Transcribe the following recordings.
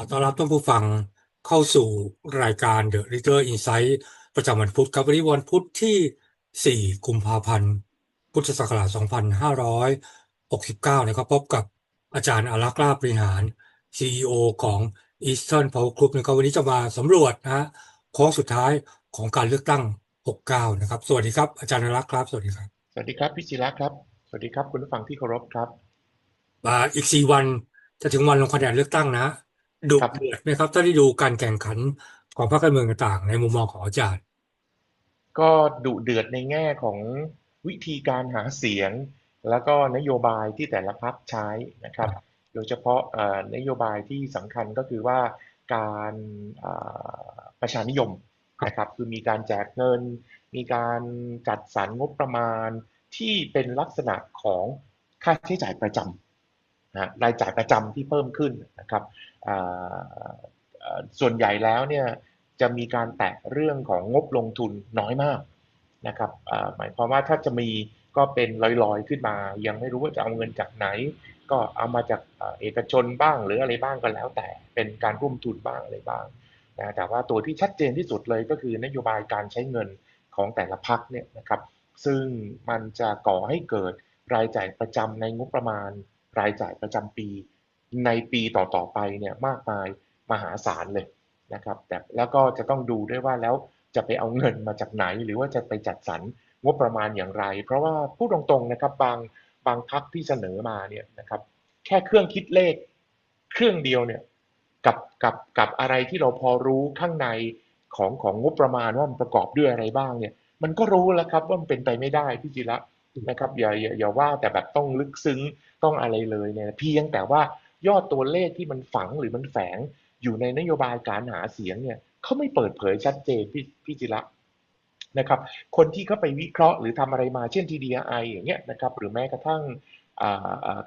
อต้อนรับท่านผู้ฟังเข้าสู่รายการ The Reader Insight ประจำวันพุธครับวันนี้วันพุธที่ 4 กุมภาพันธ์ พุทธศักราช 2569 นะครับพบกับอาจารย์อารักษ์ลาบริหาร CEO ของ Eastern Power Group นะครับวันนี้จะมาสำรวจนะฮะโค้งสุดท้ายของการเลือกตั้ง 69 นะครับ สวัสดีครับอาจารย์อารักษ์ครับ สวัสดีครับ สวัสดีครับพี่ศิระครับ สวัสดีครับคุณผู้ฟังที่เคารพครับมาอีก 4 วันจะถึงวันลงคะแนนเลือกตั้งนะฮะ ดุครับ เดือดไหมครับถ้าได้ดูการแข่งขันของพรรคการเมืองต่างๆ ในมุมมองของอาจารย์ ก็ดุเดือดในแง่ของวิธีการหาเสียง แล้วก็นโยบายที่แต่ละพรรคใช้นะครับ โดยเฉพาะเอ่อนโยบายที่สำคัญก็คือว่าการเอ่อประชานิยมนะครับ คือมีการแจกเงิน มีการจัดสรรงบประมาณที่เป็นลักษณะของค่าใช้จ่ายประจำ นะรายจ่ายประจำที่เพิ่มขึ้นนะครับส่วนใหญ่แล้วเนี่ยจะมีการแตะเรื่องของงบลงทุนน้อยมากนะครับหมายความว่าถ้าจะมีก็เป็นลอยๆขึ้นมา ยังไม่รู้ว่าจะเอาเงินจากไหน ก็เอามาจากเอกชนบ้างหรืออะไรบ้างก็แล้ว แต่เป็นการร่วมทุนบ้างอะไรบ้างนะแต่ว่าตัวที่ชัดเจนที่สุดเลยก็คือนโยบายการใช้เงินของแต่ละพักเนี่ยนะครับ ซึ่งมันจะก่อให้เกิดรายจ่ายประจำในงบประมาณ รายจ่ายประจำปี ในปีต่อๆไปเนี่ยมากมายมหาศาลเลยนะครับแต่แล้วก็จะต้องดูด้วยว่าแล้วจะไปเอาเงินมาจากไหน หรือว่าจะไปจัดสรรงบประมาณอย่างไร เพราะว่าพูดตรงๆนะครับบางบางพักที่เสนอมาเนี่ยนะครับแค่เครื่องคิดเลขเครื่องเดียวเนี่ยกับกับกับอะไรที่เราพอรู้ข้างในของของงบประมาณว่ามันประกอบด้วยอะไรบ้างเนี่ยมันก็รู้แล้วครับว่ามันเป็นไปไม่ได้พี่จิระ นะครับอย่าอย่าอย่าว่าแต่แบบต้องลึกซึ้งต้องอะไรเลยเนี่ยเพียงแต่ว่ายอดตัวเลขที่มันฝังหรือมันแฝงอยู่ในนโยบายการหาเสียงเนี่ยเขาไม่เปิดเผยชัดเจนพี่พี่จิระนะครับคนที่เขาไปวิเคราะห์หรือทำอะไรมาเช่น TDI อย่างเงี้ยนะครับหรือแม้กระทั่ง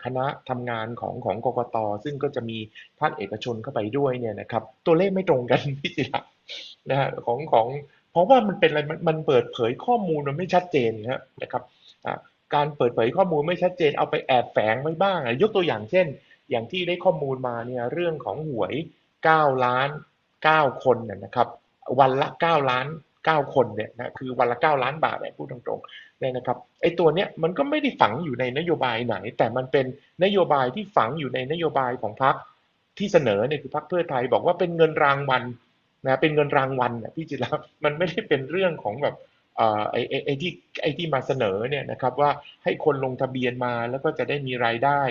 คณะทำงานของของกกตซึ่งก็จะมีภาคเอกชนเข้าไปด้วยเนี่ยนะครับตัวเลขไม่ตรงกันพี่จิระนะฮะของของเพราะว่ามันเป็นอะไรมันเปิดเผยข้อมูลมันไม่ชัดเจนนะครับ การเปิดเผยข้อมูลไม่ชัดเจนเอาไปแอบแฝงไว้บ้างอะยกตัวอย่างเช่น อย่างที่ได้ข้อมูลมาเนี่ยเรื่องของหวย 9 ล้าน 9 คนเนี่ยนะครับ วันละ 9 ล้าน 9 คนเนี่ยนะคือวันละ 9 ล้านบาทเนี่ยพูดตรงๆเนี่ยนะครับไอ้ตัวเนี้ยมันก็ไม่ได้ฝังอยู่ในนโยบายไหน แต่มันเป็นนโยบายที่ฝังอยู่ในนโยบายของพรรคที่เสนอเนี่ยคือพรรคเพื่อไทยบอกว่าเป็นเงินรางวัลนะเป็นเงินรางวัลนะพี่จิระมันไม่ได้เป็นเรื่องของแบบ ไอ้ไอ้ไอ้ที่ไอ้ที่มาเสนอเนี่ยนะครับว่าให้คนลงทะเบียนมาแล้วก็จะได้มีรายได้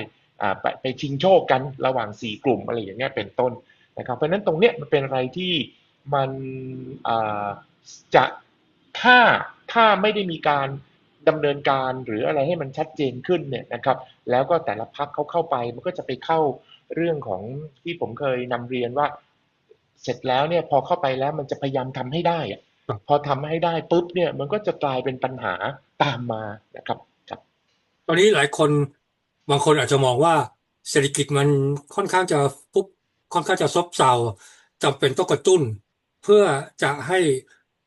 อ่าไปไปชิงโชคกันระหว่างสี่กลุ่มอะไรอย่างเงี้ยเป็นต้นนะครับ เพราะนั้นตรงเนี้ยมันเป็นอะไรที่มันอ่าจะถ้าถ้าไม่ได้มีการดำเนินการหรืออะไรให้มันชัดเจนขึ้นเนี่ยนะครับ แล้วก็แต่ละพักเขาเข้าไปมันก็จะไปเข้าเรื่องของที่ผมเคยนำเรียนว่า เสร็จแล้วเนี่ยพอเข้าไปแล้วมันจะพยายามทำให้ได้อะ พอทำให้ได้ปุ๊บเนี่ยมันก็จะกลายเป็นปัญหาตามมานะครับครับ ตอนนี้หลายคนบางคนอาจจะมองว่าเศรษฐกิจมันค่อนข้างจะปุ๊บค่อนข้างจะซบเซาจำเป็นต้องกระตุ้น เพื่อจะให้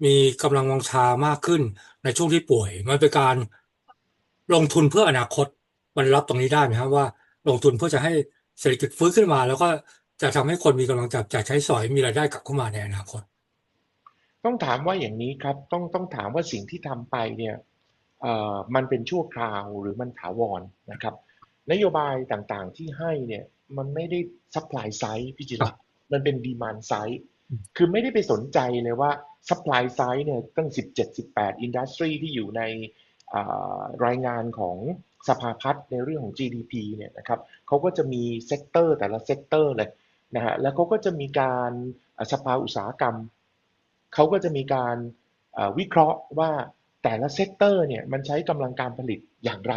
มีกำลังวังชามากขึ้นในช่วงที่ป่วย มันเป็นการลงทุนเพื่ออนาคตมันรับตรงนี้ได้ไหมครับว่า ลงทุนเพื่อจะให้เศรษฐกิจฟื้นขึ้นมา แล้วก็จะทำให้คนมีกำลังจับจ่ายใช้สอยมีรายได้กลับเข้ามาในอนาคต ต้องถามว่าอย่างนี้ครับ ต้องต้องถามว่าสิ่งที่ทำไปเนี่ยเอ่อมันเป็นชั่วคราวหรือมันถาวรนะครับ นโยบายต่างๆที่ให้เนี่ยมันไม่ได้ supply side พี่จิครัระบมันเป็น demand side อืมคือไม่ได้ไปสนใจเลยว่า supply side เนี่ยตั้ง 17-18 industry ที่อยู่ในอ่ารายงานของสภาพัฒน์ในเรื่องของ GDP เนี่ยนะครับเขาก็จะมีเซกเตอร์แต่ละเซกเตอร์เลยนะฮะแล้วเขาก็จะมีการอ่าสภาอุตสาหกรรม เขาก็จะมีการวิเคราะห์ว่าแต่ละเซกเตอร์เนี่ยมันใช้กำลังการผลิตอย่างไร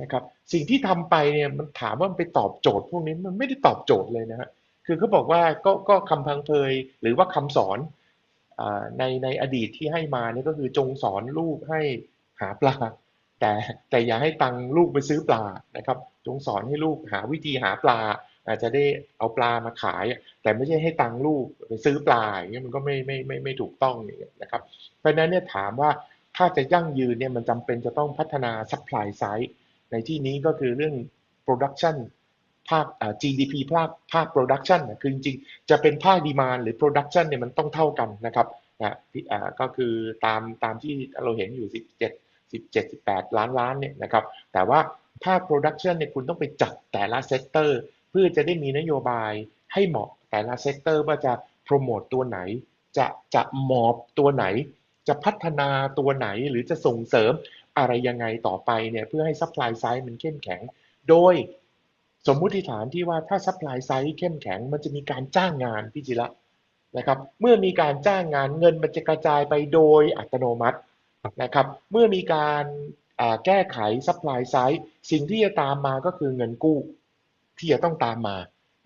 นะครับสิ่งที่ทำไปเนี่ยมันถามว่ามันไปตอบโจทย์พวกนี้มันไม่ได้ตอบโจทย์เลยนะฮะคือเขาบอกว่าก็ก็คำพังเพยหรือว่าคำสอนในในอดีตที่ให้มาเนี่ยก็คือจงสอนลูกให้หาปลา แต่แต่อย่าให้ตังลูกไปซื้อปลานะครับ จงสอนให้ลูกหาวิธีหาปลา อาจจะได้เอาปลามาขาย แต่ไม่ใช่ให้ตังลูกไปซื้อปลาอย่างเงี้ยมันก็ไม่ไม่ไม่ไม่ถูกต้องอย่างเงี้ยนะครับ เพราะฉะนั้นเนี่ยถามว่าถ้าจะยั่งยืนเนี่ยมันจำเป็นจะต้องพัฒนา supply side ในที่นี้ก็คือเรื่อง production ภาค GDP ภาคภาค production นะคือจริงๆจะเป็นภาค demand หรือ production เนี่ยมันต้องเท่ากันนะครับนะที่อ่าก็คือตามตามที่เราเห็นอยู่ 17 17 18 ล้านล้านเนี่ยนะครับ แต่ว่าภาค production เนี่ยคุณต้องไปจัดแต่ละเซกเตอร์ เพื่อจะได้มีนโยบายให้เหมาะแต่ละเซกเตอร์ว่าจะโปรโมตตัวไหน จะจะมอบตัวไหน จะพัฒนาตัวไหนหรือจะส่งเสริมอะไรยังไงต่อไปเนี่ยเพื่อให้ supply side มันเข้มแข็ง โดยสมมุติฐานที่ว่าถ้า supply side เข้มแข็ง มันจะมีการจ้างงานพี่จิระนะครับ เมื่อมีการจ้างงานเงินมันจะกระจายไปโดยอัตโนมัตินะครับ เมื่อมีการแก้ไข supply side สิ่งที่จะตามมาก็คือเงินกู้ ที่จะต้องตามมา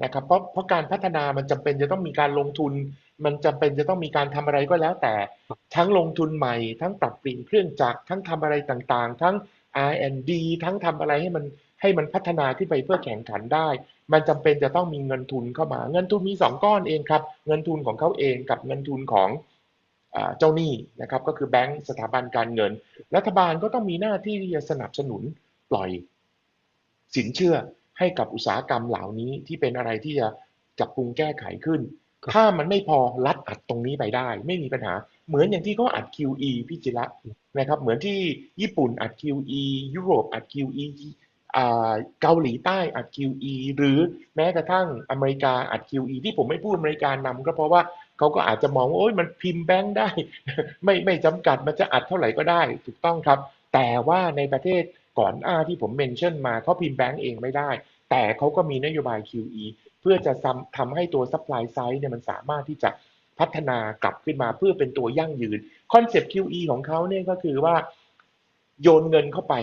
นะครับเพราะเพราะการพัฒนามันจำเป็นจะต้องมีการลงทุน มันจำเป็นจะต้องมีการทำอะไรก็แล้วแต่ทั้งลงทุนใหม่ ทั้งปรับเปลี่ยนเครื่องจักรทั้งทำอะไรต่างๆ ทั้ง R&D ทั้งทำอะไรให้มันให้มันพัฒนาขึ้นไปเพื่อแข่งขันได้ มันจำเป็นจะต้องมีเงินทุนเข้ามา เงินทุนมีสองก้อนเองครับ เงินทุนของเขาเองกับเงินทุนของอเจ้าหนี้นะครับ ก็คือแบงก์สถาบันการเงิน รัฐบาลก็ต้องมีหน้าที่ที่จะสนับสนุนปล่อยสินเชื่อ ให้กับอุตสาหกรรมเหล่านี้ที่เป็นอะไรที่จะจับปรุงแก้ไขขึ้นครับถ้ามันไม่พอรัดอัดตรงนี้ไปได้ ไม่มีปัญหา เหมือนอย่างที่เขาอัด QE พี่จิระนะครับ เหมือนที่ญี่ปุ่นอัด QE ยุโรปอัด QE อ่าเกาหลีใต้อัด QE หรือแม้กระทั่งอเมริกาอัด QE ที่ผมไม่พูดอเมริกานำก็เพราะว่าเขาก็อาจจะมองว่าโอ้ยมันพิมพ์แบงค์ได้ ไม่ไม่จำกัดมันจะอัดเท่าไหร่ก็ได้ ถูกต้องครับ แต่ว่าในประเทศ ก่อนอ้าที่ผมเมนชั่นมาเขาพิมพ์แบงก์เองไม่ได้ แต่เขาก็มีนโยบาย QE เพื่อจะทำให้ตัว supply side เนี่ยมันสามารถที่จะพัฒนากลับขึ้นมาเพื่อเป็นตัวยั่งยืนคอนเซปต์ QE ของเขาเนี่ยก็คือว่าโยนเงินเข้าไป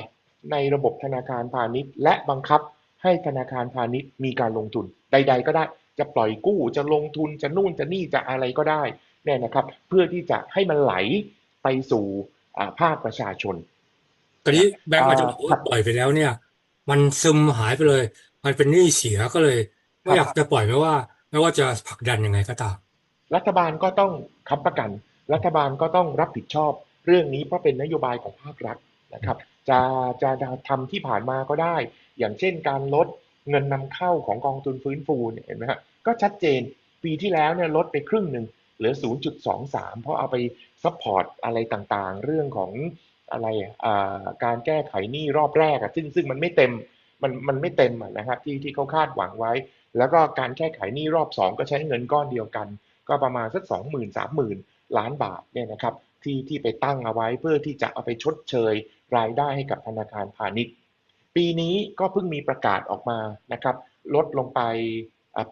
ในระบบธนาคารพาณิชย์ และบังคับให้ธนาคารพาณิชย์มีการลงทุน ใด ๆ ก็ได้จะปล่อยกู้จะลงทุนจะนู่นจะนี่จะอะไรก็ได้เนี่ยนะครับ เพื่อที่จะให้มันไหลไปสู่อ่าภาคประชาชน ตอนนี้แบงก์อาจจะบอกครัว่าบปล่อยไปแล้วเนี่ย มันซึมหายไปเลย มันเป็นหนี้เสียก็เลยไม่ครับอยากจะปล่อยไม่ว่า ไม่ว่าจะผลักดันยังไงก็ตามรัฐบาลก็ต้องค้ำประกัน รัฐบาลก็ต้องรับผิดชอบเรื่องนี้เพราะเป็นนโยบายของภาครัฐนะครับ จะจะทำที่ผ่านมาก็ได้ อย่างเช่นการลดเงินนำเข้าของกองทุนฟื้นฟูเนี่ยเห็นไหมฮะก็ชัดเจนปีที่แล้วเนี่ยลดไปครึ่งหนึ่งเหลือ 0.23 เพราะเอาไปซัพพอร์ตอะไรต่างๆ เรื่องของ อะไรการแก้ไขหนี้รอบแรกอะซึ่งซึ่งมันไม่เต็มมันมันไม่เต็มนะครับที่ที่เขาคาดหวังไว้ แล้วก็การแก้ไขหนี้รอบ 2 ก็ใช้เงินก้อนเดียวกัน ก็ประมาณสักสองหมื่นสามหมื่นล้านบาทเนี่ยนะครับที่ที่ไปตั้งเอาไว้เพื่อที่จะเอาไปชดเชยรายได้ให้กับธนาคารพาณิชย์ ปีนี้ก็เพิ่งมีประกาศออกมานะครับลดลงไป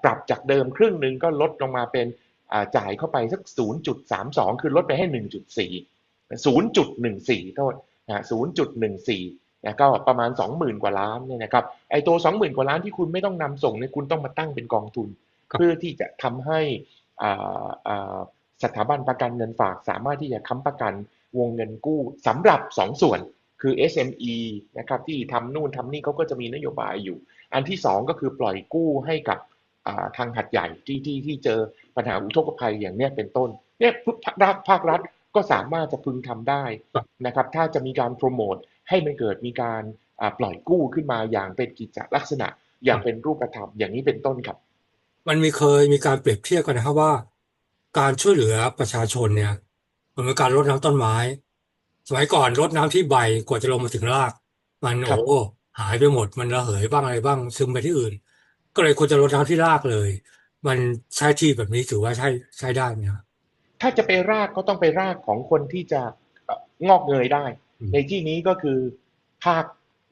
ปรับจากเดิมครึ่งหนึ่งก็ลดลงมาเป็นจ่ายเข้าไปสัก 0.32 คือลดไปให้ 1.4 0.14โทษนะ0.14นะก็ประมาณ 20,000 กว่าล้านเนี่ยนะครับไอ้ตัว 20,000 กว่าล้านที่คุณไม่ต้องนำส่งเนี่ยคุณต้องมาตั้งเป็นกองทุนครับเพื่อที่จะทำให้อ่าอ่าสถาบันประกันเงินฝากสามารถที่จะค้ำประกันวงเงินกู้สำหรับ 2 ส่วนคือ SME นะครับที่ทำนู่นทำนี่เขาก็จะมีนโยบายอยู่ อันที่ 2 ก็คือปล่อยกู้ให้กับอ่าทางหัดใหญ่ที่ที่ที่เจอปัญหาอุทกภัยอย่างเนี้ยเป็นต้นเนี่ยภาคภาครัฐ ก็สามารถจะพึงทำได้ครับนะครับ ถ้าจะมีการโปรโมทให้มันเกิดมีการอ่าปล่อยกู้ขึ้นมาอย่างเป็นกิจลักษณะ อย่างเป็นรูปธรรมอย่างนี้เป็นต้นครับ มันมีเคยมีการเปรียบเทียบกันนะครับว่า การช่วยเหลือประชาชนเนี่ยเหมือนกับการรดน้ำต้นไม้ สมัยก่อนรดน้ำที่ใบกว่าจะลงมาถึงราก มันครับโอ้หายไปหมด มันระเหยบ้างอะไรบ้างซึมไปที่อื่น ก็เลยควรจะรดน้ำที่รากเลย มันใช้ที่แบบนี้ถือว่าใช่ใช้ได้ไหมครับ ถ้าจะไปรากก็ต้องไปรากของคนที่จะเอ่องอกเงยได้อืมในที่นี้ก็คือภาค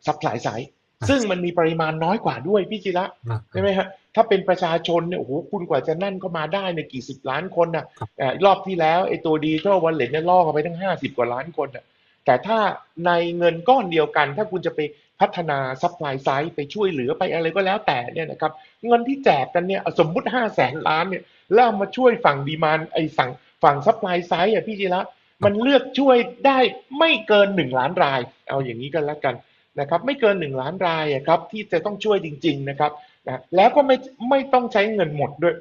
ซัพพลายไซด์ครับซึ่งมันมีปริมาณน้อยกว่าด้วยพี่จิระมากใช่ไหมฮะถ้าเป็นประชาชนเนี่ยโอ้โหคุณกว่าจะนั่นเข้ามาได้เนี่ยกี่สิบล้านคนนะครับเอ่อรอบที่แล้วไอ้ตัวดีเทลวันเลนเนี่ยล่อกันไปทั้งห้าสิบกว่าล้านคนนะแต่ถ้าในเงินก้อนเดียวกัน ถ้าคุณจะไปพัฒนาซัพพลายไซด์ไปช่วยเหลือไปอะไรก็แล้วแต่เนี่ยนะครับเงินที่แจกกันเนี่ยสมมุติห้าแสนล้านเนี่ยแล้วเอามาช่วยฝั่งดีมานไอ้ฝั่ง ฝั่งซัพพลายไซด์อะพี่จิระมันเลือกช่วยได้ไม่เกินหนึ่งล้านราย เอาอย่างนี้กันแล้วกันนะครับ ไม่เกินหนึ่งล้านรายอะครับที่จะต้องช่วยจริง ๆนะครับนะแล้วก็ไม่ไม่ต้องใช้เงินหมดด้วย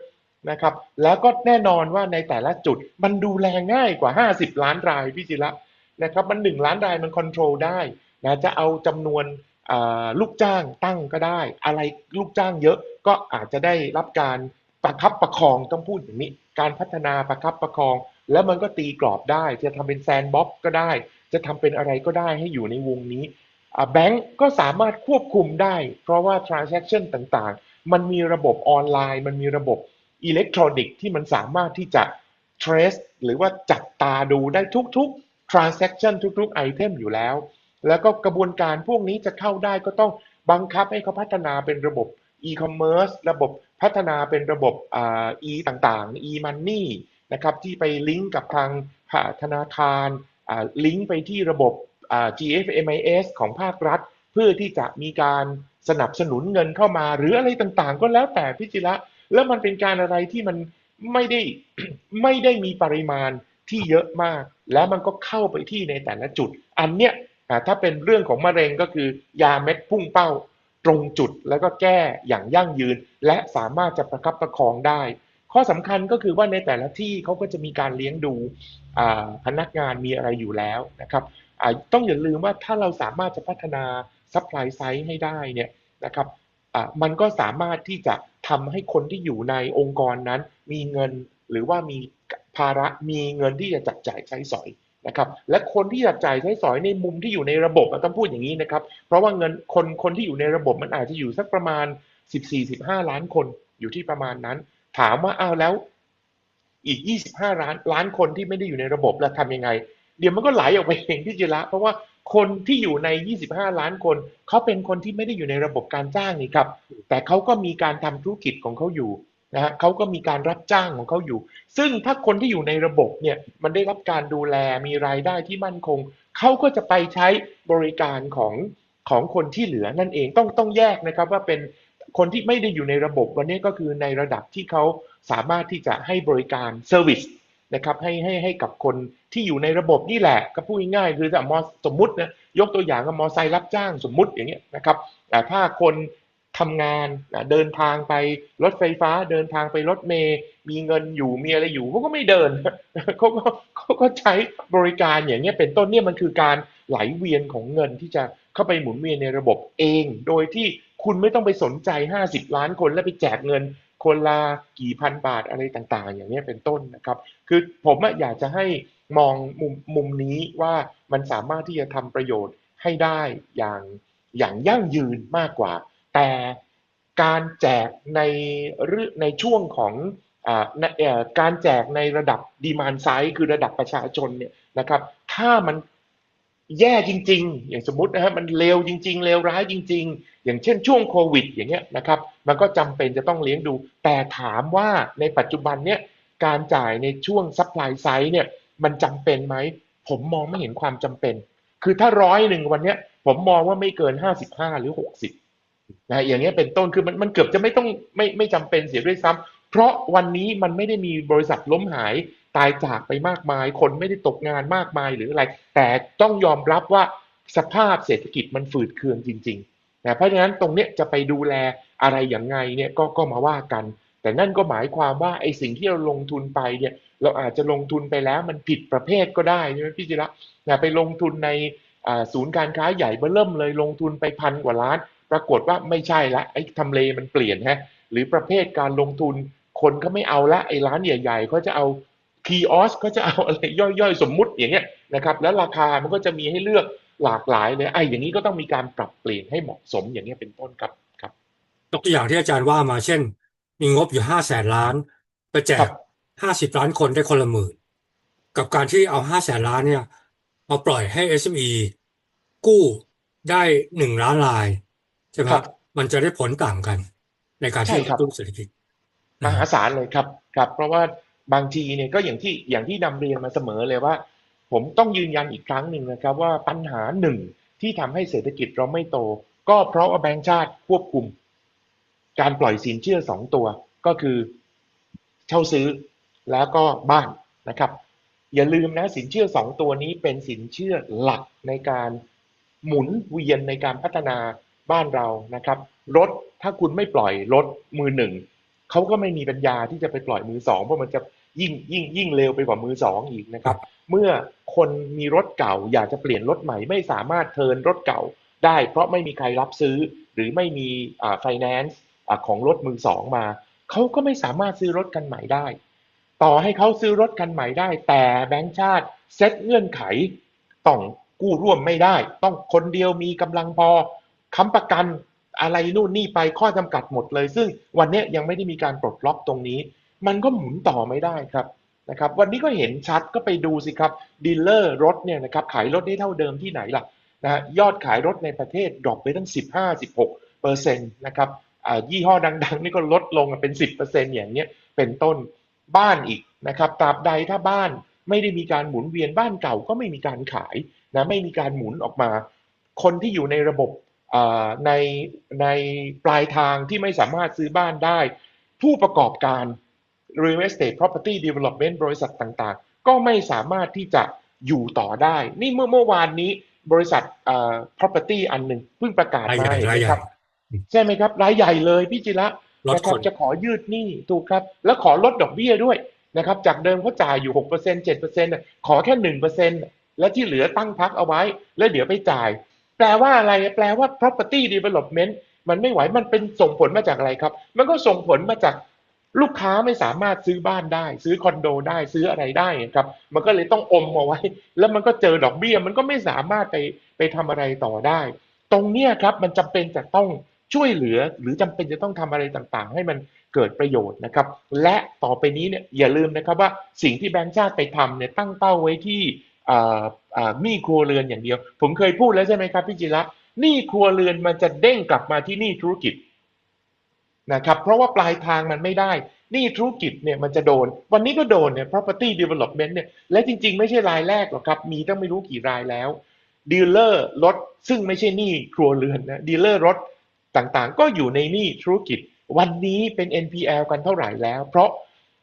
นะครับ แล้วก็แน่นอนว่าในแต่ละจุดมันดูแลง่ายกว่า 50 ล้านรายพี่จิระนะครับ มัน 1 ล้านรายมันคอนโทรลได้นะจะเอาจำนวนอ่าลูกจ้างตั้งก็ได้ อะไรลูกจ้างเยอะก็อาจจะได้รับการประคับประคองต้องพูดอย่างนี้ การพัฒนาประคับประคอง แล้วมันก็ตีกรอบได้ จะทำเป็นแซนด์บ็อกก็ได้ จะทำเป็นอะไรก็ได้ให้อยู่ในวงนี้แบงก์ก็สามารถควบคุมได้ เพราะว่า transaction ต่างๆ มันมีระบบออนไลน์ มันมีระบบอิเล็กทรอนิกส์ที่มันสามารถที่จะ trace หรือว่าจับตาดูได้ทุกๆ transaction ทุกๆ item อยู่แล้ว แล้วก็กระบวนการพวกนี้จะเข้าได้ก็ต้องบังคับให้เขาพัฒนาเป็นระบบ e-commerce ระบบ พัฒนาเป็นระบบอ่า e ต่างๆ e-money นะครับที่ไปลิงก์กับทางธนาคารลิงก์ไปที่ระบบ GFMIS ของภาครัฐ เพื่อที่จะมีการสนับสนุนเงินเข้ามา หรืออะไรต่างๆ ก็แล้วแต่พิจิระแล้วมันเป็นการอะไรที่มันไม่ได้ไม่ได้มีปริมาณที่เยอะมาก แล้วมันก็เข้าไปที่ในแต่ละจุด อันเนี้ยถ้าเป็นเรื่องของมะเร็งก็คือยาเม็ดพุ่งเป้า ตรงจุดแล้วก็แก้อย่างยั่งยืน และสามารถจะประคับประคองได้ ข้อสำคัญก็คือว่าในแต่ละที่เขาก็จะมีการเลี้ยงดูพนักงานมีอะไรอยู่แล้วนะครับต้องอย่าลืมว่าถ้าเราสามารถจะพัฒนาซัพพลายไซส์ให้ได้เนี่ยนะครับมันก็สามารถที่จะทำให้คนที่อยู่ในองค์กรนั้น มีเงินหรือว่ามีภาระมีเงินที่จะจับจ่ายใช้สอย นะครับและคนที่จับจ่ายใช้สอยในมุมที่อยู่ในระบบต้องพูดอย่างนี้นะครับ เพราะว่าเงินคนคนที่อยู่ในระบบมันอาจจะอยู่สักประมาณ 14-15 ล้านคนอยู่ที่ประมาณนั้น ถามว่าอ้าวแล้วอีก 25 ล้านล้านคนที่ไม่ได้อยู่ในระบบแล้วทำยังไง เดี๋ยวมันก็ไหลออกไปเองที่จิระเพราะว่าคนที่อยู่ใน 25 ล้านคนเขาเป็นคนที่ไม่ได้อยู่ในระบบการจ้างนี่ครับ แต่เขาก็มีการทำธุรกิจของเขาอยู่ นะฮะเขาก็มีการรับจ้างของเขาอยู่ ซึ่งถ้าคนที่อยู่ในระบบเนี่ยมันได้รับการดูแลมีรายได้ที่มั่นคง เขาก็จะไปใช้บริการของของคนที่เหลือนั่นเองต้องต้องแยกนะครับว่าเป็นคนที่ไม่ได้อยู่ในระบบวันนี้ก็คือในระดับที่เขาสามารถที่จะให้บริการเซอร์วิสนะครับให้ให้ให้กับคนที่อยู่ในระบบนี่แหละ ก็พูดง่ายๆคือสมมตินะยกตัวอย่างกับมอไซค์รับจ้างสมมุติอย่างเงี้ยนะครับแต่ถ้าคน ทำงานเดินทางไปรถไฟฟ้าเดินทางไปรถเมย์มีเงินอยู่มีอะไรอยู่เขาก็ไม่เดินเขาก็เขาก็ใช้บริการอย่างเงี้ยเป็นต้นเนี่ยมันคือการไหลเวียนของเงินที่จะเข้าไปหมุนเวียนในระบบเอง โดยที่คุณไม่ต้องไปสนใจ 50 ล้านคนแล้วไปแจกเงินคนละกี่พันบาทอะไรต่างๆ อย่างนี้เป็นต้นนะครับ คือผมอยากจะให้มองมุมมุมนี้ว่ามันสามารถที่จะทำประโยชน์ให้ได้อย่างอย่างยั่งยืนมากกว่า แต่การแจกในในช่วงของการแจกในระดับดีมานไซด์คือระดับประชาชนเนี่ยนะครับ ถ้ามันแย่จริง ๆ อย่างสมมตินะฮะมันเลวจริง ๆเลวร้ายจริง ๆ อย่างเช่นช่วงโควิด อย่างเงี้ยนะครับ มันก็จำเป็นจะต้องเลี้ยงดู แต่ถามว่าในปัจจุบันเนี่ยการจ่ายในช่วงซัพพลายไซด์เนี่ยมันจำเป็นไหม ผมมองไม่เห็นความจำเป็น คือถ้าร้อยหนึ่งวันเนี้ยผมมองว่าไม่เกินห้าสิบห้าหรือหกสิบ นะอย่างเงี้เป็นต้นคือมันมันเกือบจะไม่ต้องไม่ไม่จำเป็นเสียด้วยซ้ำเพราะวันนี้มันไม่ได้มีบริษัทล้มหายตายจากไปมากมาย คนไม่ได้ตกงานมากมายหรืออะไร แต่ต้องยอมรับว่าสภาพเศรษฐกิจมันฝืดเคืองจริงๆนะเพราะฉะนั้นตรงเนี้ยจะไปดูแลอะไรอย่างไงเนี่ยก็ก็มาว่ากัน แต่นั่นก็หมายความว่าไอ้สิ่งที่เราลงทุนไปเนี่ยเราอาจจะลงทุนไปแล้วมันผิดประเภทก็ได้ใช่ไหมพี่จิระนะไปลงทุนในศูนย์การค้าใหญ่เบื้อเริ่มเลยลงทุนไปพันกว่าล้าน ปรากฏว่าไม่ใช่ละไอ้ทำเลมันเปลี่ยนฮะหรือประเภทการลงทุน คนก็ไม่เอาละไอ้ร้านใหญ่ๆเขาจะเอาคีออสก็จะเอาอะไรย่อยๆ สมมุติอย่างเงี้ยนะครับแล้วราคามันก็จะมีให้เลือกหลากหลายเลยไอ้อย่างนี้ก็ต้องมีการปรับเปลี่ยนให้เหมาะสมอย่างเงี้ยเป็นต้นครับครับยกตัวอย่างที่อาจารย์ว่ามาเช่น มีงบอยู่ห้าแสนล้าน ไปแจกห้าสิบล้านคนได้คนละหมื่นกับการที่เอาห้าแสนล้านเนี่ยมาปล่อยให้ SME กู้ได้หนึ่งล้านลาย ใช่ไหมครับมันจะได้ผลต่างกัน ในการที่กระตุ้นเศรษฐกิจมหาศาลเลยครับครับ เพราะว่าบางทีเนี่ยก็อย่างที่อย่างที่นำเรียนมาเสมอเลยว่า ผมต้องยืนยันอีกครั้งหนึ่งนะครับ ว่าปัญหาหนึ่งที่ทำให้เศรษฐกิจเราไม่โต ก็เพราะว่าแบงก์ชาติควบคุม การปล่อยสินเชื่อสองตัว ก็คือเช่าซื้อแล้วก็บ้านนะครับ อย่าลืมนะสินเชื่อสองตัวนี้เป็นสินเชื่อหลักในการหมุนเวียนในการพัฒนา บ้านเรานะครับรถถ้าคุณไม่ปล่อยรถมือหนึ่งเขาก็ไม่มีปัญญาที่จะไปปล่อยมือสองเพราะมันจะยิ่งยิ่งยิ่งเร็วไปกว่ามือสองอีกนะครับ เมื่อคนมีรถเก่าอยากจะเปลี่ยนรถใหม่ ไม่สามารถเทินรถเก่าได้ เพราะไม่มีใครรับซื้อ หรือไม่มีอ่าไฟแนนซ์ของรถมือสองมาเขาก็ไม่สามารถซื้อรถคันใหม่ได้ ต่อให้เขาซื้อรถคันใหม่ได้ แต่แบงก์ชาติเซตเงื่อนไขต้องกู้ร่วมไม่ได้ ต้องคนเดียวมีกำลังพอ ค้ำประกันอะไรนู่นนี่ไปข้อจำกัดหมดเลย ซึ่งวันนี้ยังไม่ได้มีการปลดล็อกตรงนี้ มันก็หมุนต่อไม่ได้ครับนะครับ วันนี้ก็เห็นชัดก็ไปดูสิครับดีลเลอร์รถเนี่ยนะครับขายรถได้เท่าเดิมที่ไหนล่ะนะฮะยอดขายรถในประเทศดรอปไปตั้ง 15-16เปอร์เซ็นต์นะครับยี่ห้อดังๆ นี่ก็ลดลงเป็น 10เปอร์เซ็นต์อย่างเนี้ยเป็นต้นบ้านอีกนะครับตราบใดถ้าบ้านไม่ได้มีการหมุนเวียนบ้านเก่าก็ไม่มีการขายนะไม่มีการหมุนออกมา คนที่อยู่ในระบบ ในในปลายทางที่ไม่สามารถซื้อบ้านได้ ผู้ประกอบการ real estate property development บริษัทต่างๆ ก็ไม่สามารถที่จะอยู่ต่อได้ นี่เมื่อเมื่อวานนี้บริษัทอ่า property อันหนึ่งเพิ่งประกาศรายมาใหญ่เห็นรายไหมใหญ่ครับใช่ไหมครับรายใหญ่เลยพี่จิระลดนะครัคบนจะขอยืดหนี้ถูกครับ แล้วขอลดดอกเบี้ยด้วยนะครับจากเดิมเขาจ่ายอยู่หกเปอร์เซ็นเจ็ดเปอร์เซ็นต์ขอแค่หนึ่งเปอร์เซ็นต์และที่เหลือตั้งพักเอาไว้ แล้วเดี๋ยวไปจ่าย แปลว่าอะไร แปลว่า property development มันไม่ไหว มันเป็นส่งผลมาจากอะไรครับ มันก็ส่งผลมาจากลูกค้าไม่สามารถซื้อบ้านได้ ซื้อคอนโดได้ซื้ออะไรได้ครับ มันก็เลยต้องอมเอาไว้ แล้วมันก็เจอดอกเบี้ย มันก็ไม่สามารถไปไปทำอะไรต่อได้ ตรงเนี้ยครับมันจำเป็นจะต้องช่วยเหลือ หรือจำเป็นจะต้องทำอะไรต่างๆ ให้มันเกิดประโยชน์นะครับ และต่อไปนี้เนี่ยอย่าลืมนะครับว่าสิ่งที่แบงก์ชาติไปทำเนี่ยตั้งเป้าไว้ที่ หนี้ครัวเรือนอย่างเดียว ผมเคยพูดแล้วใช่ไหมครับพี่จิระหนี้ครัวเรือนมันจะเด้งกลับมาที่หนี้ธุรกิจนะครับเพราะว่าปลายทางมันไม่ได้หนี้ธุรกิจเนี่ยมันจะโดน วันนี้ก็โดนเนี่ย property development เนี่ยและจริง ๆ ไม่ใช่รายแรกหรอกครับ มีตั้งไม่รู้กี่รายแล้วดีลเลอร์รถซึ่งไม่ใช่หนี้ครัวเรือนนะดีลเลอร์รถต่างๆ ก็อยู่ในหนี้ธุรกิจ วันนี้เป็น NPL กันเท่าไหร่แล้ว เพราะ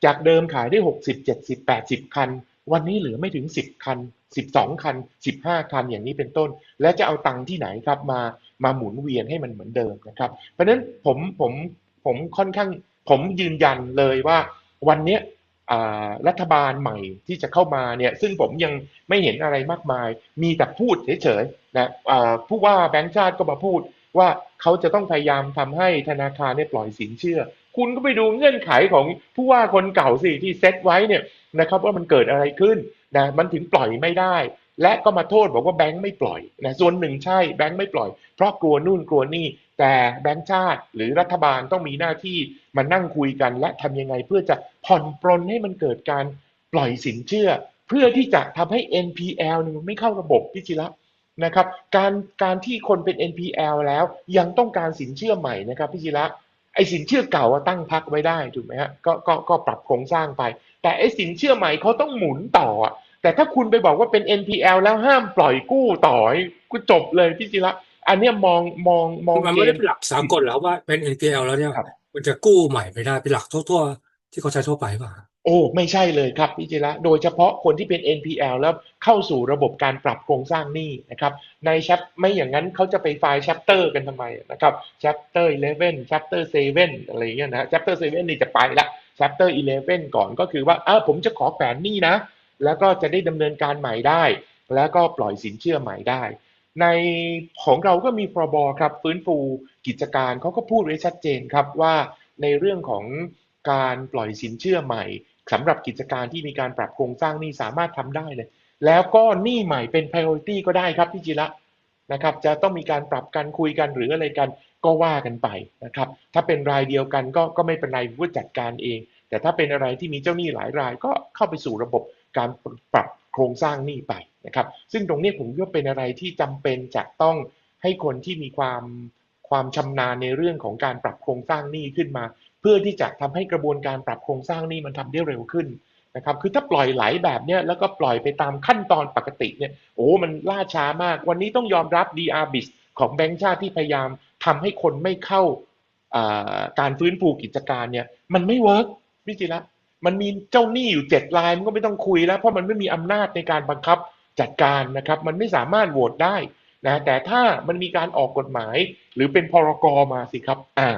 จากเดิมขายได้ 60 70 80 คัน วันนี้เหลือไม่ถึง 10 คัน 12 คัน 15 คันอย่างนี้เป็นต้น และจะเอาตังค์ที่ไหนครับมามาหมุนเวียนให้มันเหมือนเดิมนะครับ เพราะฉะนั้นผมผมผมค่อนข้างผมยืนยันเลยว่าวันนี้รัฐบาลใหม่ที่จะเข้ามาเนี่ยซึ่งผมยังไม่เห็นอะไรมากมาย มีแต่พูดเฉยๆนะผู้ว่าแบงก์ชาติก็มาพูดว่าเขาจะต้องพยายามทำให้ธนาคารเนี่ยปล่อยสินเชื่อ คุณก็ไปดูเงื่อนไขของผู้ว่าคนเก่าสิที่เซตไว้เนี่ยนะครับว่ามันเกิดอะไรขึ้นนะมันถึงปล่อยไม่ได้ และก็มาโทษบอกว่าแบงค์ไม่ปล่อยนะส่วนหนึ่งใช่แบงค์ไม่ปล่อย เพราะกลัวนู่นกลัวนี่ แต่แบงค์ชาติหรือรัฐบาลต้องมีหน้าที่มานั่งคุยกัน และทำยังไงเพื่อจะผ่อนปรนให้มันเกิดการปล่อยสินเชื่อ เพื่อที่จะทำให้ NPL เนี่ยมันไม่เข้าระบบพี่จิระนะครับการการที่คนเป็น NPL แล้วยังต้องการสินเชื่อใหม่นะครับพี่จิระ ไอ้สินเชื่อเก่าอะตั้งพักไว้ได้ถูกไหมฮะก็ก็ก็ปรับโครงสร้างไป แต่ไอ้สินเชื่อใหม่เขาต้องหมุนต่ออะแต่ถ้าคุณไปบอกว่าเป็น NPL แล้วห้ามปล่อยกู้ต่อให้ก็จบเลยพี่จิระอันเนี้ยมองมองมองมันเกไม่ได้มเป็นหลักสากลแล้วว่าเป็น NPL แล้วเนี่ยครับมันจะกู้ใหม่ไม่ได้เป็นหลักทั่วๆที่เขาใช้ทั่วไปป่ะ โอ้ไม่ใช่เลยครับพี่จิระโดยเฉพาะคนที่เป็น NPL แล้วเข้าสู่ระบบการปรับโครงสร้างหนี้นะครับในแชปไม่อย่างนั้นเขาจะไปไฟล์ chapter กันทำไมนะครับ chapter 11 chapter 7อะไรอย่างเงี้ยนะ chapter 7นี่จะไปละ chapter 11 ก่อนก็คือว่าเออผมจะขอแฝนหนี้นะ แล้วก็จะได้ดำเนินการใหม่ได้ แล้วก็ปล่อยสินเชื่อใหม่ได้ ในของเราก็มีพรบครับฟื้นฟูกิจการเขาก็พูดไว้ชัดเจนครับว่าในเรื่องของการปล่อยสินเชื่อใหม่ สำหรับกิจการที่มีการปรับโครงสร้างนี้สามารถทำได้เลย แล้วก็หนี้ใหม่เป็น priority ก็ได้ครับพี่จิระนะครับจะต้องมีการปรับกันคุยกันหรืออะไรกันก็ว่ากันไปนะครับ ถ้าเป็นรายเดียวกันก็ก็ไม่เป็นไรผู้จัดการเอง แต่ถ้าเป็นอะไรที่มีเจ้าหนี้หลายรายก็เข้าไปสู่ระบบการปรับโครงสร้างหนี้ไปนะครับ ซึ่งตรงนี้ผมว่าเป็นอะไรที่จำเป็นจะต้องให้คนที่มีความความชำนาญในเรื่องของการปรับโครงสร้างหนี้ขึ้นมา เพื่อที่จะทำให้กระบวนการปรับโครงสร้างนี้มันทำได้เร็วขึ้นนะครับคือถ้าปล่อยไหลแบบเนี้ยแล้วก็ปล่อยไปตามขั้นตอนปกติเนี่ยโอ้มันล่าช้ามากวันนี้ต้องยอมรับ DR b i s ของแบงก์ชาติที่พยายามทำให้คนไม่เข้าการฟื้นฟูกิจการเนี่ยมันไม่เวิร์กพี่จิระมันมีเจ้าหนี้อยู่เจ็ดรายมันก็ไม่ต้องคุยแล้ว เพราะมันไม่มีอำนาจในการบังคับจัดการนะครับ มันไม่สามารถโหวตได้นะแต่ถ้ามันมีการออกกฎหมาย หรือเป็นพรกมาสิครับอ่า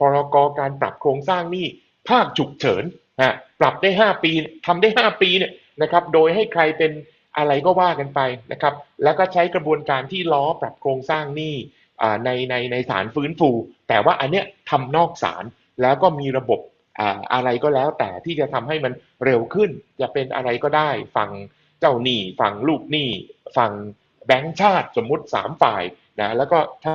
พรกการปรับโครงสร้างหนี้ภาคฉุกเฉินฮะปรับได้ 5 ปีทำได้ 5 ปีเนี่ยนะครับโดยให้ใครเป็นอะไรก็ว่ากันไปนะครับแล้วก็ใช้กระบวนการที่ล้อปรับโครงสร้างหนี้ในในในศาลฟื้นฟู แต่ว่าอันเนี้ยทำนอกศาลแล้วก็มีระบบอ่าอะไรก็แล้ว แต่ที่จะทำให้มันเร็วขึ้น จะเป็นอะไรก็ได้ฝั่งเจ้าหนี้ฝั่งลูกหนี้ฝั่งแบงก์ชาติสมมุติสามฝ่ายนะแล้วก็ถ้า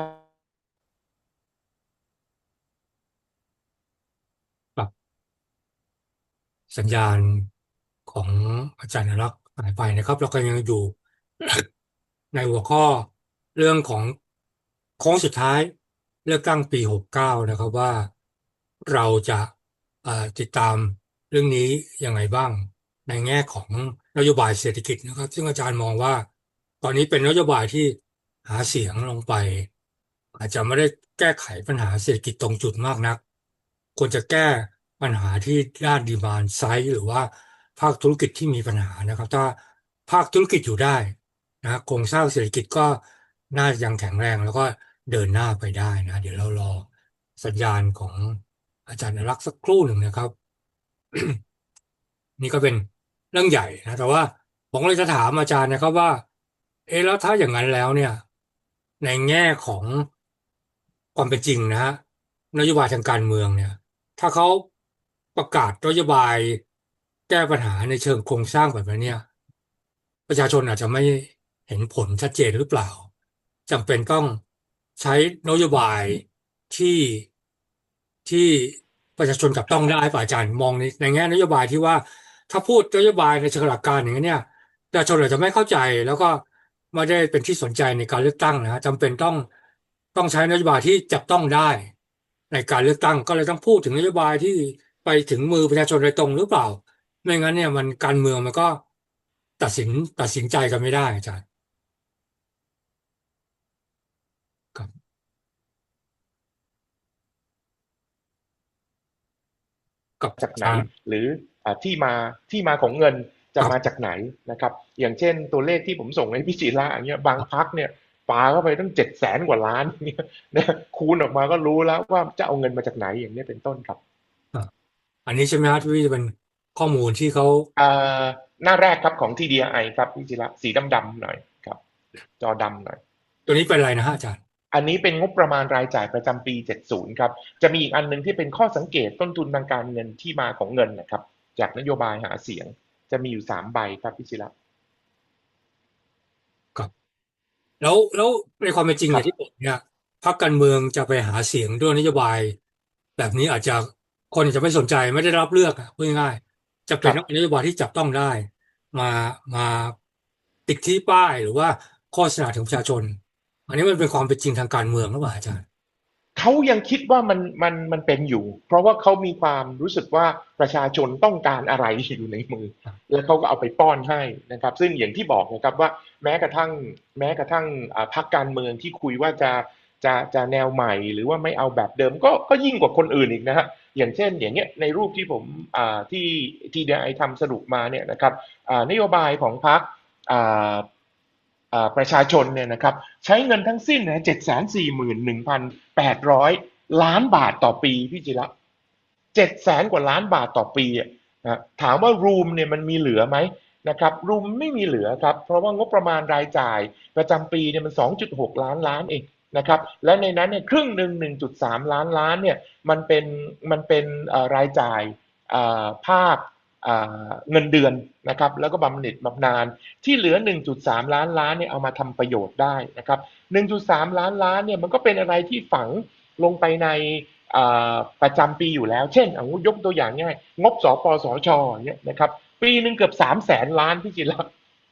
สัญญาณของอาจารย์นรักษ์หายไปนะครับ เราก็ยังอยู่ในหัวข้อเรื่องของโค้งสุดท้ายเลือกตั้งปีหกเก้านะครับว่าเราจะติดตามเรื่องนี้ยังไงบ้าง ในแง่ของนโยบายเศรษฐกิจนะครับ ซึ่งอาจารย์มองว่า ตอนนี้เป็นนโยบายที่หาเสียงลงไป อาจจะไม่ได้แก้ไขปัญหาเศรษฐกิจตรงจุดมากนักควรจะแก้ ปัญหาที่ด้านดีมานไซด์หรือว่าภาคธุรกิจที่มีปัญหานะครับ ถ้าภาคธุรกิจอยู่ได้นะโครงสร้างเศรษฐกิจก็น่าจะยังแข็งแรงแล้วก็เดินหน้าไปได้นะ เดี๋ยวเรารอสัญญาณของอาจารย์นรักสักครู่หนึ่งนะครับ นี่ก็เป็นเรื่องใหญ่นะ แต่ว่าผมเลยจะถามอาจารย์นะครับว่า เอะแล้วถ้าอย่างนั้นแล้วเนี่ย ในแง่ของความเป็นจริงนะฮะนโยบายทางการเมืองเนี่ย ถ้าเขา ประกาศนโยบายแก้ปัญหาในเชิงโครงสร้างแบบนี้เนี่ยประชาชนอาจจะไม่เห็นผลชัดเจนหรือเปล่าจำเป็นต้องใช้นโยบายที่ที่ประชาชนจับต้องได้ป่ะอาจารย์มองในในแง่นโยบายที่ว่าถ้าพูดนโยบายในเชิงหลักการอย่างนี้เนี่ยประชาชนอาจจะไม่เข้าใจแล้วก็ไม่ได้เป็นที่สนใจในการเลือกตั้งนะฮะจำเป็นต้องต้องใช้นโยบายที่จับต้องได้ ในการเลือกตั้งก็เลยต้องพูดถึงนโยบายที่ ไปถึงมือประชาชนโดยตรงหรือเปล่า ไม่งั้นเนี่ยมันการเมืองมันก็ตัดสินตัดสินใจกันไม่ได้อาจารย์ครับกับจากไหนทางหรืออ่าที่มาที่มาของเงินจะครับมาจากไหนนะครับ อย่างเช่นตัวเลขที่ผมส่งให้พี่ศิระอย่างเงี้ยบางพักเนี่ยปาเข้าไปตั้งเจ็ดแสนกว่าล้านเนี่ยนะคูณออกมาก็รู้แล้วว่าจะเอาเงินมาจากไหนอย่างนี้ยเป็นต้นครับ อันนี้ใช่ไหมครับที่จะเป็นข้อมูลที่เขาอ่าหน้าแรกครับของ TDI ครับพี่ศิระสีดำๆหน่อยครับ จอดำหน่อย ตัวนี้เป็นอะไรนะฮะอาจารย์อันนี้เป็นงบประมาณรายจ่ายประจำปี 70 ครับ จะมีอีกอันหนึ่งที่เป็นข้อสังเกตต้นทุนทางการเงินที่มาของเงินนะครับ จากนโยบายหาเสียง จะมีอยู่สามใบครับพี่ศิระแล้วแล้วในความเป็นจริงครัอบย่างที่บอกเนี่ยพรรคการเมืองจะไปหาเสียงด้วยนโยบาย แบบนี้อาจจะ คนอาจจะไม่สนใจไม่ได้รับเลือกอะพูดง่ายๆจะเป็นนโยบายที่จับต้องได้ มามาติดที่ป้ายหรือว่าโฆษณาถึงประชาชน อันนี้มันเป็นความเป็นจริงทางการเมืองหรือเปล่าอาจารย์เขายังคิดว่ามันมันมันเป็นอยู่ เพราะว่าเขามีความรู้สึกว่าประชาชนต้องการอะไรอยู่ในมือครับแล้วเขาก็เอาไปป้อนให้นะครับ ซึ่งอย่างที่บอกนะครับว่าแม้กระทั่งแม้กระทั่งอ่าพรรคการเมืองที่คุยว่าจะจะจะแนวใหม่ หรือว่าไม่เอาแบบเดิมก็ก็ยิ่งกว่าคนอื่นอีกนะฮะ อย่างเช่นอย่างเงี้ยในรูปที่ผมที่ทีดีไอทำสรุปมาเนี่ยนะครับนโยบายของพรรคประชาชนเนี่ยนะครับใช้เงินทั้งสิ้นนะเจ็ดแสนสี่หมื่นหนึ่งพันแปดร้อยล้านบาทต่อปีพี่จิระเจ็ดแสนกว่าล้านบาทต่อปีอะนะถามว่ารูมเนี่ยมันมีเหลือไหมนะครับรูมไม่มีเหลือครับ เพราะว่างบประมาณรายจ่ายประจำปีเนี่ยมันสองจุดหกล้านล้านเอง นะครับและในนั้นเนี่ยครึ่งหนึ่งหนึ่งจุดสามล้านล้านเนี่ยมันเป็นมันเป็นรายจ่ายภาคเงินเดือนนะครับแล้วก็บำเหน็จบำนาญที่เหลือ 1.3 ล้านล้านเนี่ยเอามาทำประโยชน์ได้นะครับ 1.3 ล้านล้านเนี่ยมันก็เป็นอะไรที่ฝังลงไปในประจำปีอยู่แล้ว เช่นเอายกตัวอย่างง่าย งบสปสชเนี่ยนะครับปีหนึ่งเกือบ3แสนล้านพี่จิระ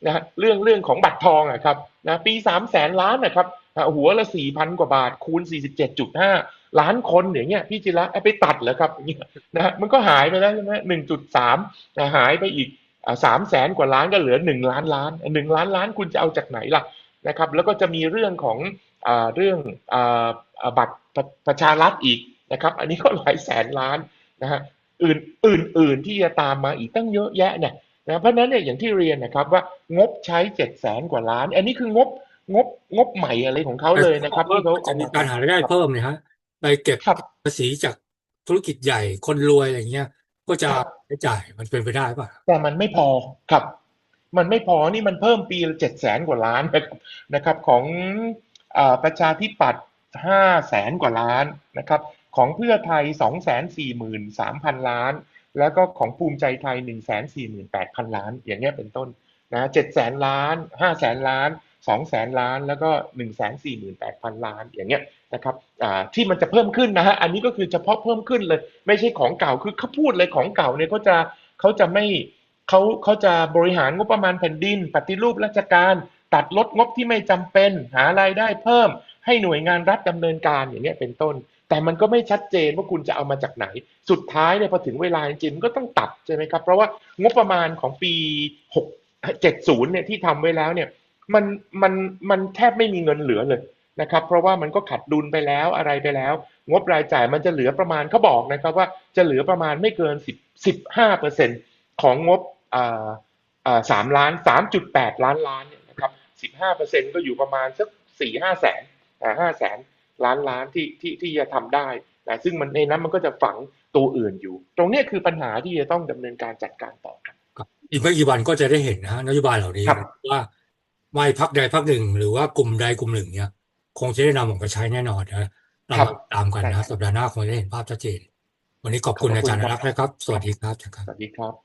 นะฮะเรื่องเรื่องของบัตรทองอะครับนะปี3แสนล้านนะครับ หัวละ4,000กว่าบาท คูณ47.5ล้านคนอย่างเงี้ยพี่จิระไปตัดเหรอครับอย่างเงี้ยนะมันก็หายไปแล้วใช่ไหม1.3นะหายไปอีกสามแสนกว่าล้านก็เหลือหนึ่งล้านล้านหนึ่งล้านล้านคุณจะเอาจากไหนล่ะนะครับ แล้วก็จะมีเรื่องของอเรื่องอบัตรประประชารัฐอีกนะครับ อันนี้ก็หลายแสนล้านนะฮะอื่นอื่นอื่นที่จะตามมาอีกตั้งเยอะแยะเนี่ยนะเพราะนั้นเนี่ยอย่างที่เรียนนะครับว่างบใช้เจ็ดแสนกว่าล้าน อันนี้คืองบ งบงบใหม่อะไรของเขาเลยนะครับที่เขาจะเอามีมาการหารายได้เพิ่มเนี่ยฮะไปเก็บครับภาษีจากธุรกิจใหญ่คนรวยอะไรเงี้ย ก็จะครับใช้จ่ายมันเป็นไปได้ป่ะ แต่มันไม่พอครับ มันไม่พอนี่มันเพิ่มปีละเจ็ดแสนกว่าล้านนะครับนะครับของอาประชาธิปัตย์ห้าแสนกว่าล้านนะครับ ของเพื่อไทยสองแสนสี่หมื่นสามพันล้าน แล้วก็ของภูมิใจไทยหนึ่งแสนสี่หมื่นแปดพันล้าน อย่างเงี้ยเป็นต้นนะเจ็ดแสนล้านห้าแสนล้าน สองแสนล้าน แล้วก็หนึ่งแสนสี่หมื่นแปดพันล้านอย่างเงี้ยนะครับที่มันจะเพิ่มขึ้นนะฮะอันนี้ก็คือเฉพาะเพิ่มขึ้นเลย ไม่ใช่ของเก่าคือเขาพูดเลยของเก่าเนี่ยเขาจะเขาจะไม่เขาเขาจะบริหารงบประมาณแผ่นดิน ปฏิรูปราชการตัดลดงบที่ไม่จำเป็น หารายได้เพิ่ม ให้หน่วยงานรัฐดำเนินการอย่างเงี้ยเป็นต้น แต่มันก็ไม่ชัดเจนว่าคุณจะเอามาจากไหน สุดท้ายเนี่ยพอถึงเวลาจริงๆก็ต้องตัดใช่ไหมครับ เพราะว่างบประมาณของปี 6 70เนี่ยที่ทำไว้แล้วเนี่ย มันมันมันแทบไม่มีเงินเหลือเลยนะครับ เพราะว่ามันก็ขัดดุลไปแล้วอะไรไปแล้ว งบรายจ่ายมันจะเหลือประมาณเขาบอกนะครับว่าจะเหลือประมาณไม่เกิน 10 15เปอร์เซ็นของงบอ่าอ่าสามล้าน 3.8 ล้านล้านเนี่ยนะครับ 15เปอร์เซ็นก็อยู่ประมาณสัก4 5แสนอ่า5แสนล้านล้านที่ที่ที่จะทำได้นะซึ่งมันในนั้นมันก็จะฝังตัวอื่นอยู่ ตรงเนี้ยคือปัญหาที่จะต้องดำเนินการจัดการต่อครับอีกไม่กี่วันก็จะได้เห็นนะฮะนโยบายเหล่านี้ครับว่า ไม่พักใดพักหนึ่ง หรือว่ากลุ่มใดกลุ่มหนึ่งเนี่ย คงจะได้นำออกไปใช้แน่นอนนะเราครับมาตามกันใช่นะสัปดาห์หน้าคงจะได้เห็นภาพชัดเจน วันนี้ขอบคุณขอบอาคุณจารย์ครับรักนะครับ สวัสดีครับอาจารย์ครับสวัสดีครับ